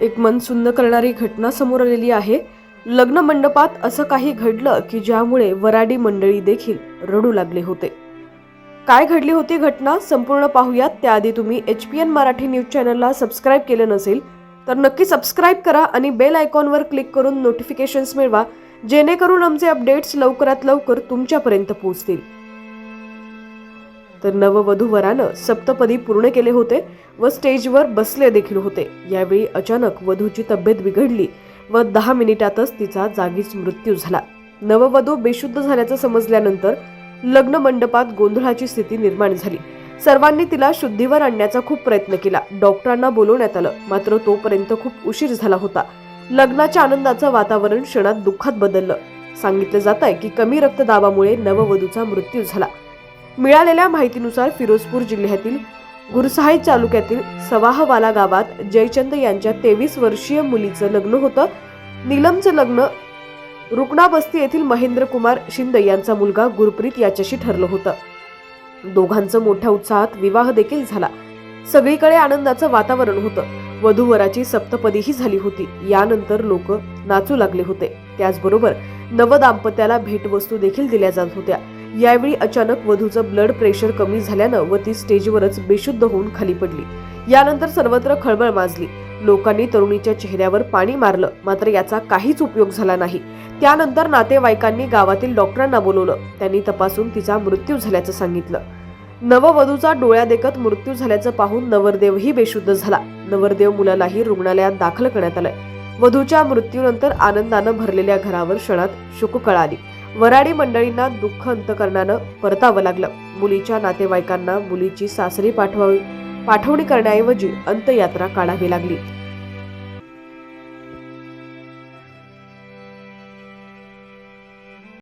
एक मन सुन्न करणारी घटना समोर आलेली आहे. लग्न मंडपात असं काही घडलं की ज्यामुळे वराडी मंडळी देखील रडू लागले होते. काय घडली होती घटना संपूर्ण पाहूयात. त्याआधी तुम्ही H P N Marathi news चॅनलला सबस्क्राईब केलं नसेल तर नक्की सबस्क्राईब करा आणि बेल आयकॉनवर क्लिक करून नोटिफिकेशन्स मिळवा जेणेकरून आमचे अपडेट्स लवकरात लवकर तुमच्यापर्यंत पोहोचतील. तर नववधू वरानं सप्तपदी पूर्ण केले होते व स्टेजवर बसले देखील होते. यावेळी अचानक वधूची तब्येत बिघडली व दहा मिनिटातच तिचा जागीच मृत्यू झाला. नववधू बेशुद्ध झाल्याचं समजल्यानंतर लग्न मंडपात गोंधळाची स्थिती निर्माण झाली. सर्वांनी तिला शुद्धीवर आणण्याचा खूप प्रयत्न केला. डॉक्टरांना बोलवण्यात आलं. मात्र तोपर्यंत खूप उशीर झाला होता. लग्नाच्या आनंदाचं वातावरण क्षणात दुःखात बदललं. सांगितलं जात आहे की कमी रक्तदाबामुळे नववधूचा मृत्यू झाला. मिळालेल्या माहितीनुसार फिरोजपूर जिल्ह्यातील गुरसहाई तालुक्यातील सवाहवाला गावात जयचंद यांच्या तेवीस वर्षीय मुलीचं लग्न होतं. नीलमचं लग्न रुग्णाबस्ती येथील महेंद्र कुमार शिंदे यांचा मुलगा गुरप्रीत याच्याशी ठरलं होतं. दोघांचं मोठ्या उत्साहात विवाह देखील झाला. सगळीकडे आनंदाचं वातावरण होतं. वधूवराची सप्तपदीही झाली होती. यानंतर लोक नाचू लागले होते. त्याचबरोबर नवदाम्पत्याला भेटवस्तू देखील दिल्या जात होत्या. यावेळी अचानक वधूचं ब्लड प्रेशर कमी झाल्यानं व ती स्टेजवरच बेशुद्ध होऊन खाली पडली. यानंतर सर्वत्र खळबळ माजली. लोकांनी तरुणीच्या चेहऱ्यावर पाणी मारलं मात्र याचा काहीच उपयोग झाला नाही. त्यानंतर नातेवाईकांनी गावातील डॉक्टरांना बोलवलं. त्यांनी तपासून तिचा मृत्यू झाल्याचं सांगितलं. नववधूचा डोळ्यादेखत मृत्यू झाल्याचं पाहून नवरदेवही बेशुद्ध झाला. नवरदेव मुलालाही रुग्णालयात दाखल करण्यात आलंय. वधूच्या मृत्यूनंतर आनंदानं भरलेल्या घरावर क्षणात शुक आली. वराडी मंडळींना दुःख अंतकरणानं परतावं लागलं. मुलीच्या नातेवाईकांना मुलीची सासरी पाठवावी पाठवणी करण्याऐवजी अंतयात्रा काढावी लागली.